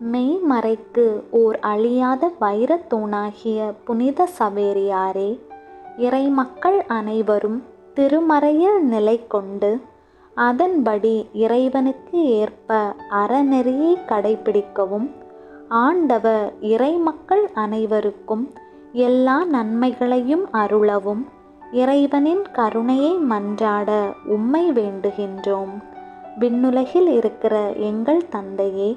மெய்மறைக்கு ஓர் அழியாத வைரத் தூணாகிய புனித சவேரியாரே இறைமக்கள் அனைவரும் திருமறையில் நிலை கொண்டு அதன்படி இறைவனுக்கு ஏற்ப அறநெறியை கடைப்பிடிக்கவும் ஆண்டவர் இறைமக்கள் அனைவருக்கும் எல்லா நன்மைகளையும் அருளவும் இறைவனின் கருணையை மன்றாட உம்மை வேண்டுகின்றோம். விண்ணுலகில் இருக்கிற எங்கள் தந்தையே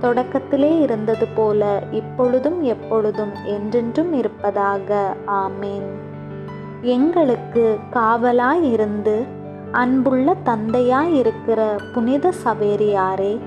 தொடக்கத்திலே இருந்தது போல இப்பொழுதும் எப்பொழுதும் என்றென்றும் இருப்பதாக. ஆமேன். எங்களுக்கு காவலாயிருந்து அன்புள்ள தந்தையாயிருக்கிற புனித சவேரியாரே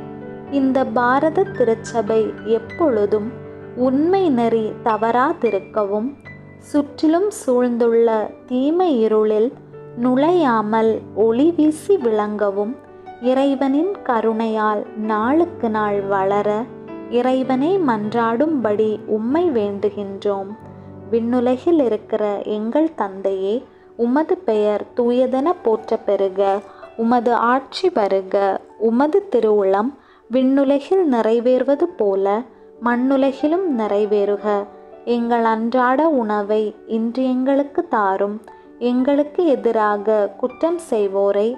இந்த பாரத திருச்சபை எப்பொழுதும் உண்மை நெறி தவறாதிருக்கவும் சுற்றிலும் சூழ்ந்துள்ள தீமை இருளில் நுழையாமல் ஒளி வீசி விளங்கவும் இறைவனின் கருணையால் நாளுக்கு நாள் வளர இறைவனை மன்றாடும்படி உம்மை வேண்டுகின்றோம். விண்ணுலகில் இருக்கிற எங்கள் தந்தையே உமது பெயர் தூயதென போற்ற பெறுக உமது ஆட்சி வருக. உமது திருவுளம் விண்ணுலகில் நிறைவேறுவது போல மண்ணுலகிலும் நிறைவேறுக. எங்கள் அன்றாட உணவை இன்று எங்களுக்கு தாரும். எங்களுக்கு எதிராக குற்றம் செய்வோரை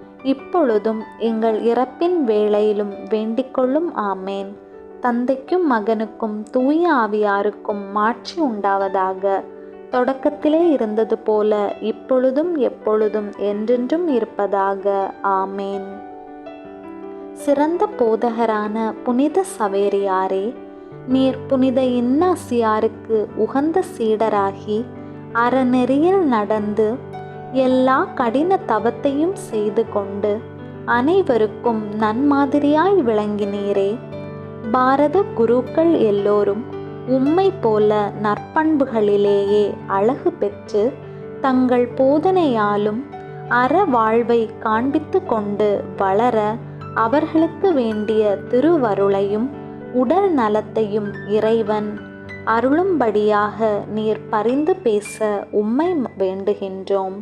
இப்பொழுதும் எங்கள் இறப்பின் வேளையிலும் வேண்டிக்கொள்ளும் ஆமேன். தந்தைக்கும் மகனுக்கும் தூய ஆவியாருக்கும் மாட்சி உண்டாவதாக. தொடக்கத்திலே இருந்தது போல இப்பொழுதும் எப்பொழுதும் என்றென்றும் இருப்பதாக. ஆமேன். சிறந்த போதகரான புனித சவேரியாரே நீர் புனித இன்னாசியாருக்கு உகந்த சீடராகி அறநெறியில் நடந்து எல்லா கடின தவத்தையும் செய்து கொண்டு அனைவருக்கும் நன்மாதிரியாய் விளங்கினீரே. பாரத குருக்கள் எல்லோரும் உம்மை போல நற்பண்புகளிலேயே அழகு பெற்று தங்கள் போதனையாலும் அற வாழ்வை காண்பித்து கொண்டு வளர அவர்களுக்கு வேண்டிய திருவருளையும் உடல் நலத்தையும் இறைவன் அருளும்படியாக நீர் பரிந்து பேச உம்மை வேண்டுகின்றோம்.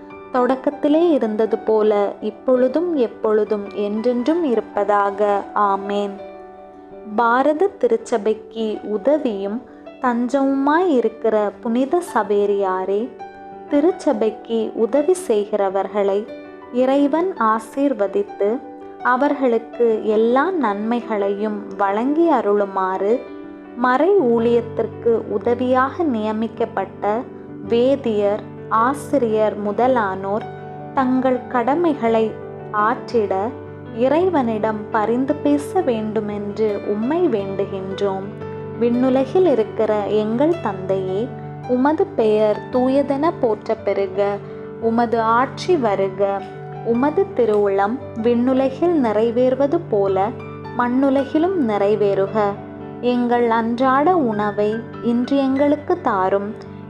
தொடக்கத்திலே இருந்தது போல இப்பொழுதும் எப்பொழுதும் என்றென்றும் இருப்பதாக. ஆமேன். பாரத திருச்சபைக்கு உதவியும் தஞ்சவுமாய் இருக்கிற புனித சபேரியாரே திருச்சபைக்கு உதவி செய்கிறவர்களை இறைவன் ஆசீர்வதித்து அவர்களுக்கு எல்லா நன்மைகளையும் வழங்கி அருளுமாறு மறை ஊழியத்திற்கு உதவியாக நியமிக்கப்பட்ட வேதியர் ஆசிரியர் முதலானோர் தங்கள் கடமைகளை ஆற்றிட இறைவனிடம் பரிந்து பேச வேண்டுமென்று உம்மை வேண்டுகின்றோம். விண்ணுலகில் இருக்கிற எங்கள் தந்தையே உமது பெயர் தூயதென போற்ற பெறுக. உமது ஆட்சி வருக. உமது திருவுளம் விண்ணுலகில் நிறைவேறுவது போல மண்ணுலகிலும் நிறைவேறுக. எங்கள் அன்றாட உணவை இன்று எங்களுக்கு தாரும்.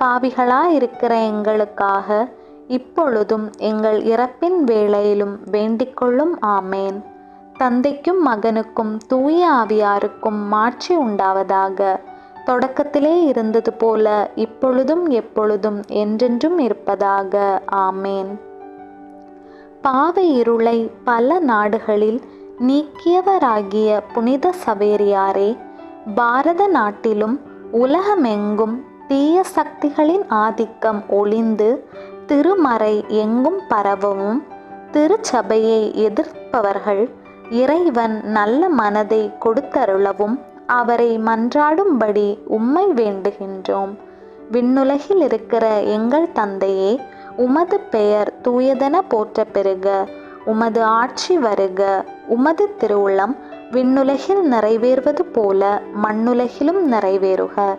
பாவிகளாயிருக்கிற எங்களுக்காக இப்பொழுதும் எங்கள் இறப்பின் வேளையிலும் வேண்டிக்கொள்ளும் ஆமேன். தந்தைக்கும் மகனுக்கும் தூய ஆவியாருக்கும் மாட்சி உண்டாவதாக. தொடக்கத்திலே இருந்தது போல இப்பொழுதும் எப்பொழுதும் என்றென்றும் இருப்பதாக ஆமேன். பாவ இருளை பல நாடுகளில் நீக்கியவராகிய புனித சவேரியாரே பாரத நாட்டிலும் உலகமெங்கும் தீய சக்திகளின் ஆதிக்கம் ஒளிந்து திருமறை எங்கும் பரவவும். திருச்சபையை எதிர்ப்பவர்கள் இறைவன் நல்ல மனதை கொடுத்தருளவும். அவரை மன்றாடும்படி உம்மை வேண்டுகின்றோம். விண்ணுலகில் இருக்கிற எங்கள் தந்தையே உமது பெயர் தூயதென போற்ற பெருக உமது ஆட்சி வருக. உமது திருவுளம் விண்ணுலகில் நிறைவேறுவது போல மண்ணுலகிலும் நிறைவேறுக.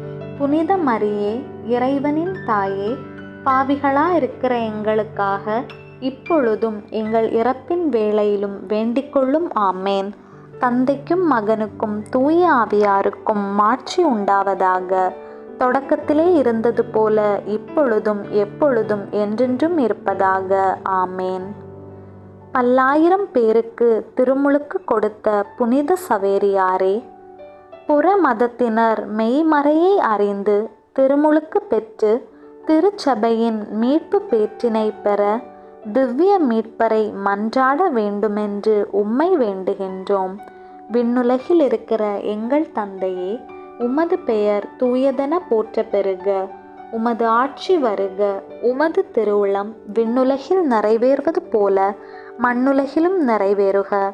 புனித மரியே இறைவனின் தாயே பாவிகளா இருக்கிற எங்களுக்காக இப்பொழுதும் எங்கள் இறப்பின் வேளையிலும் வேண்டிக்கொள்ளும் ஆமேன். தந்தைக்கும் மகனுக்கும் தூய ஆவியாருக்கும் மாட்சி உண்டாவதாக. தொடக்கத்திலே இருந்தது போல இப்பொழுதும் எப்பொழுதும் என்றென்றும் இருப்பதாக. ஆமேன். பல்லாயிரம் பேருக்கு திருமுழுக்கு கொடுத்த புனித சவேரியாரே புற மதத்தினர் மெய்மறையை அறிந்து திருமுழுக்கு பெற்று திருச்சபையின் மீட்பு பேற்றினை பெற திவ்ய மீட்பரை மன்றாட வேண்டுமென்று உம்மை வேண்டுகின்றோம். விண்ணுலகில் இருக்கிற எங்கள் தந்தையே உமது பெயர் தூயதென போற்ற பெறுக. உமது ஆட்சி வருக. உமது திருவுளம் விண்ணுலகில் நிறைவேறுவது போல மண்ணுலகிலும் நிறைவேறுக.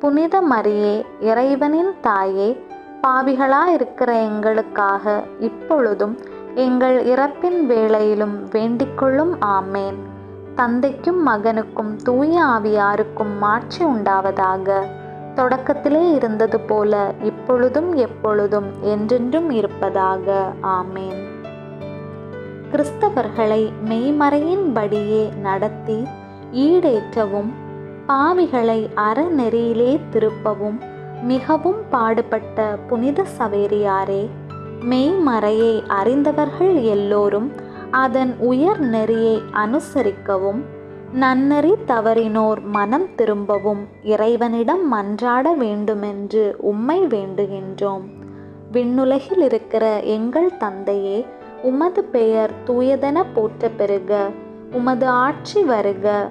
புனித மரியே இறைவனின் தாயே பாவிகளாயிருக்கிற எங்களுக்காக இப்பொழுதும் எங்கள் இறப்பின் வேளையிலும் வேண்டிக்கொள்ளும் ஆமேன். தந்தைக்கும் மகனுக்கும் தூய ஆவியாருக்கும் மாட்சி உண்டாவதாக. தொடக்கத்திலே இருந்தது போல இப்பொழுதும் எப்பொழுதும் என்றென்றும் இருப்பதாக. ஆமேன். கிறிஸ்தவர்களை மெய்மறையின்படியே நடத்தி ஈடேற்றவும் பாவிகளை அறநெறியிலே திருப்பவும் மிகவும் பாடுபட்ட புனித சவேரியாரே மெய்மறையை அறிந்தவர்கள் எல்லோரும் அதன் உயர் நெறியை அனுசரிக்கவும் நன்னெறி தவறினோர் மனம் திரும்பவும் இறைவனிடம் மன்றாட வேண்டுமென்று உம்மை வேண்டுகின்றோம். விண்ணுலகில் இருக்கிற எங்கள் தந்தையே உமது பெயர் தூயதென போற்ற பெறுக உமது ஆட்சி வருக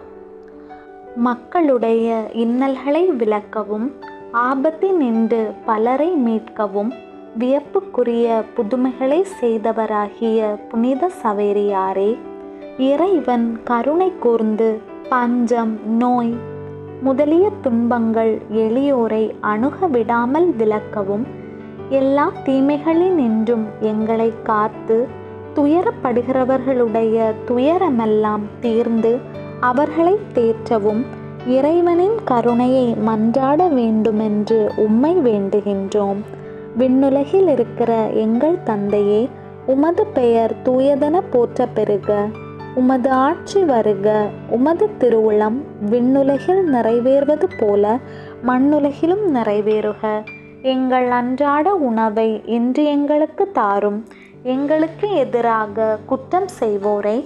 மக்களுடைய இன்னல்களை விளக்கவும் ஆபத்தினின்று பலரை மீட்கவும் வியப்புக்குரிய புதுமைகளை செய்தவராகிய புனித சவேரியாரே இறைவன் கருணை கூர்ந்து பஞ்சம் நோய் முதலிய துன்பங்கள் எளியோரை அணுக விடாமல் விளக்கவும் எல்லா தீமைகளினின்றும் எங்களை காத்து துயரப்படுகிறவர்களுடைய துயரமெல்லாம் தீர்ந்து அவர்களை தேற்றவும் இறைவனின் கருணையை மன்றாட வேண்டுமென்று உம்மை வேண்டுகின்றோம். விண்ணுலகில் இருக்கிற எங்கள் தந்தையே உமது பெயர் தூயதன போற்ற பெறுக உமது ஆட்சி வருக. உமது திருவுளம் விண்ணுலகில் நிறைவேறுவது போல மண்ணுலகிலும் நிறைவேறுக. எங்கள் அன்றாட உணவை இன்று எங்களுக்கு தாரும். எங்களுக்கு எதிராக குற்றம் செய்வோரை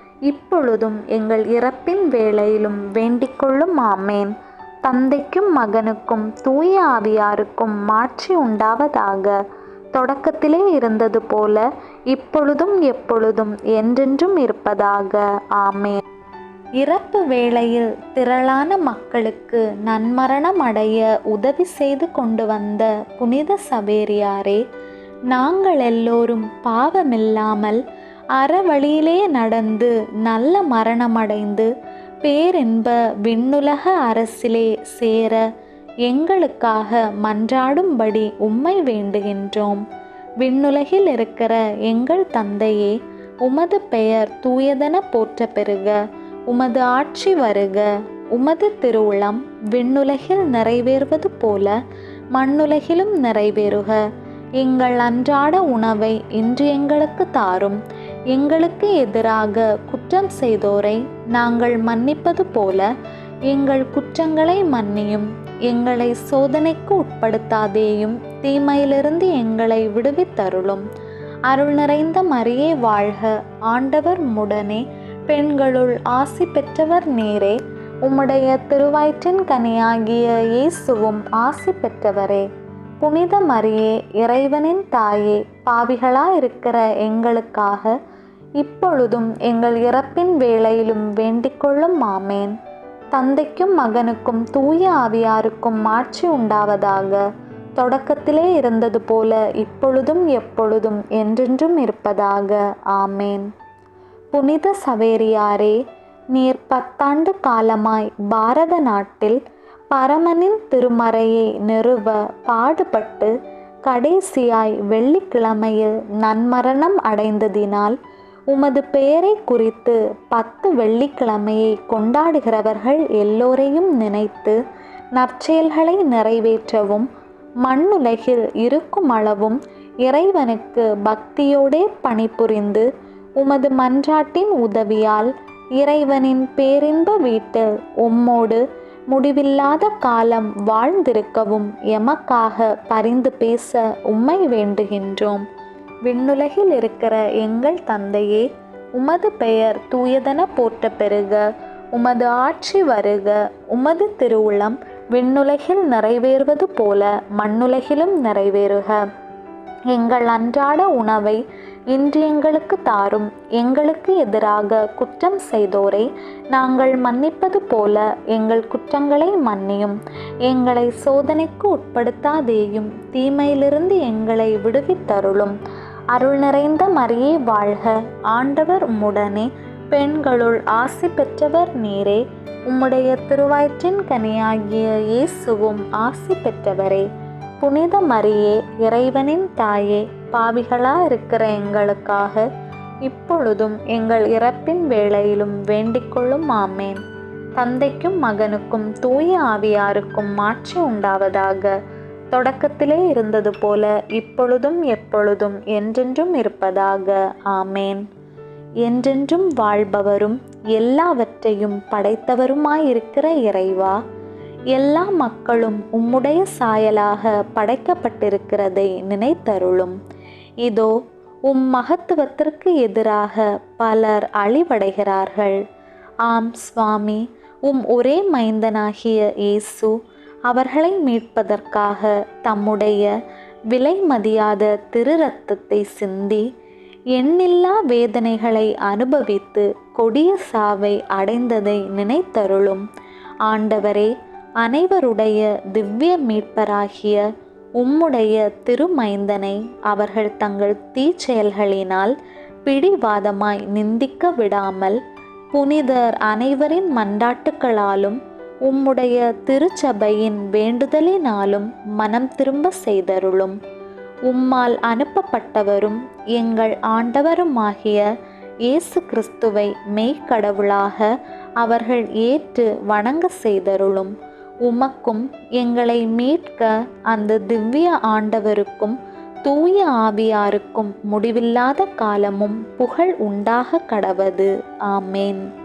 இப்பொழுதும் எங்கள் இறப்பின் வேளையிலும் வேண்டிக்கொள்ளும் ஆமேன். தந்தைக்கும் மகனுக்கும் தூய ஆவியாருக்கும் மாட்சி உண்டாவதாக. தொடக்கத்திலே இருந்தது போல இப்பொழுதும் எப்பொழுதும் என்றென்றும் இருப்பதாக. ஆமேன். இறப்பு வேளையில் திரளான மக்களுக்கு நன்மரணம் அடைய உதவி செய்து கொண்டு வந்த புனித சவேரியாரே நாங்கள் எல்லோரும் பாவமில்லாமல் அறவழியிலே நடந்து நல்ல மரணமடைந்து பேரென்ப விண்ணுலக அரசிலே சேர எங்களுக்காக மன்றாடும்படி உம்மை வேண்டுகின்றோம். விண்ணுலகில் இருக்கிற எங்கள் தந்தையே உமது பெயர் தூயதன போற்ற பெறுக உமது ஆட்சி வருக. உமது திருவுளம் விண்ணுலகில் நிறைவேறுவது போல மண்ணுலகிலும் நிறைவேறுக. எங்கள் அன்றாட உணவை இன்று எங்களுக்கு தாரும். எங்களுக்கு எதிராக குற்றம் செய்தோரை நாங்கள் மன்னிப்பது போல எங்கள் குற்றங்களை மன்னியும் எங்களை சோதனைக்கு உட்படுத்தாதேயும் தீமையிலிருந்து எங்களை விடுவித்தருளும். அருள் நிறைந்த மரியே வாழ்க ஆண்டவர் முடனே. பெண்களுள் ஆசி பெற்றவர் நீரே. உம்முடைய திருவயிற்றின் கனியாகிய இயேசுவும் ஆசி பெற்றவரே. புனித மரியே இறைவனின் தாயே பாவிகளாயிருக்கிற எங்களுக்காக இப்பொழுதும் எங்கள் இறப்பின் வேளையிலும் வேண்டிக்கொள்ளும் ஆமேன். தந்தைக்கும் மகனுக்கும் தூய ஆவியாருக்கும் மாட்சி உண்டாவதாக. தொடக்கத்திலே இருந்தது போல இப்பொழுதும் எப்பொழுதும் என்றென்றும் இருப்பதாக. ஆமேன். புனித சவேரியாரே நீர் பத்தாண்டு காலமாய் பாரத நாட்டில் பரமனின் திருமறையை நிறுவ பாடுபட்டு கடைசியாய் வெள்ளிக்கிழமையில் நன்மரணம் அடைந்ததினால் உமது பெயரை குறித்து பத்து வெள்ளிக்கிழமையை கொண்டாடுகிறவர்கள் எல்லோரையும் நினைத்து நற்செயல்களை நிறைவேற்றவும் மண்ணுலகில் இருக்கும் அளவும் இறைவனுக்கு பக்தியோடே பணிபுரிந்து உமது மன்றாட்டின் உதவியால் இறைவனின் பேரின்ப வீட்டில் உம்மோடு முடிவில்லாத காலம் வாழ்ந்திருக்கவும் எமக்காக பரிந்து பேச உம்மை வேண்டுகின்றோம். விண்ணுலகில் இருக்கிற எங்கள் தந்தையே உமது பெயர் தூயதன போற்ற பெருக உமது ஆட்சி வருக. உமது திருவுளம் விண்ணுலகில் நிறைவேறுவது போல மண்ணுலகிலும் நிறைவேறுக. எங்கள் அன்றாட உணவை இன்று எங்களுக்கு தாரும். எங்களுக்கு எதிராக குற்றம் செய்தோரை நாங்கள் மன்னிப்பது போல எங்கள் குற்றங்களை மன்னியும். எங்களை சோதனைக்கு உட்படுத்தாதேயும் தீமையிலிருந்து எங்களை விடுவித்தருளும். அருள் நிறைந்த மரியே வாழ்க. ஆண்டவர் உம்முடனே. பெண்களுள் ஆசி பெற்றவர் நீரே. உம்முடைய திருவாயிற்றின் கனியாகிய இயேசுவும் ஆசி பெற்றவரே. புனித மரியே இறைவனின் தாயே பாவிகளா இருக்கிற எங்களுக்காக இப்பொழுதும் எங்கள் இறப்பின் வேளையிலும் வேண்டிக்கொள்ளும் ஆமேன். தந்தைக்கும் மகனுக்கும் தூய ஆவியாருக்கும் மாட்சி உண்டாவதாக. தொடக்கத்திலே இருந்தது போல இப்பொழுதும் எப்பொழுதும் என்றென்றும் இருப்பதாக. ஆமேன். என்றென்றும் வாழ்பவரும் எல்லாவற்றையும் படைத்தவருமாயிருக்கிற இறைவா எல்லா மக்களும் உம்முடைய சாயலாக படைக்கப்பட்டிருக்கிறதை நினைத்தருளும். இதோ உம் மகத்துவத்திற்கு எதிராக பலர் அழிவடைகிறார்கள். ஆம் சுவாமி உம் ஒரே மைந்தனாகிய இயேசு அவர்களை மீட்பதற்காக தம்முடைய விலை மதியாத திரு ரத்தத்தை சிந்தி எண்ணில்லா வேதனைகளை அனுபவித்து கொடிய சாவை அடைந்ததை நினைத்தருளும். ஆண்டவரே அனைவருடைய திவ்ய மீட்பராகிய உம்முடைய திருமைந்தனை அவர்கள் தங்கள் தீச்செயல்களினால் பிடிவாதமாய் நிந்திக்க விடாமல் புனிதர் அனைவரின் மண்டாட்டுக்களாலும் உம்முடைய திருச்சபையின் வேண்டுதலினாலும் மனம் திரும்ப செய்தருளும். உம்மால் அனுப்பப்பட்டவரும் எங்கள் ஆண்டவருமாகிய இயேசு கிறிஸ்துவை மெய்க்கடவுளாக அவர்கள் ஏற்று வணங்க செய்தருளும். உமக்கும் எங்களை மீட்க அந்த திவ்ய ஆண்டவருக்கும் தூய ஆவியாருக்கும் முடிவில்லாத காலமும் புகழ் உண்டாக கடவது. ஆமேன்.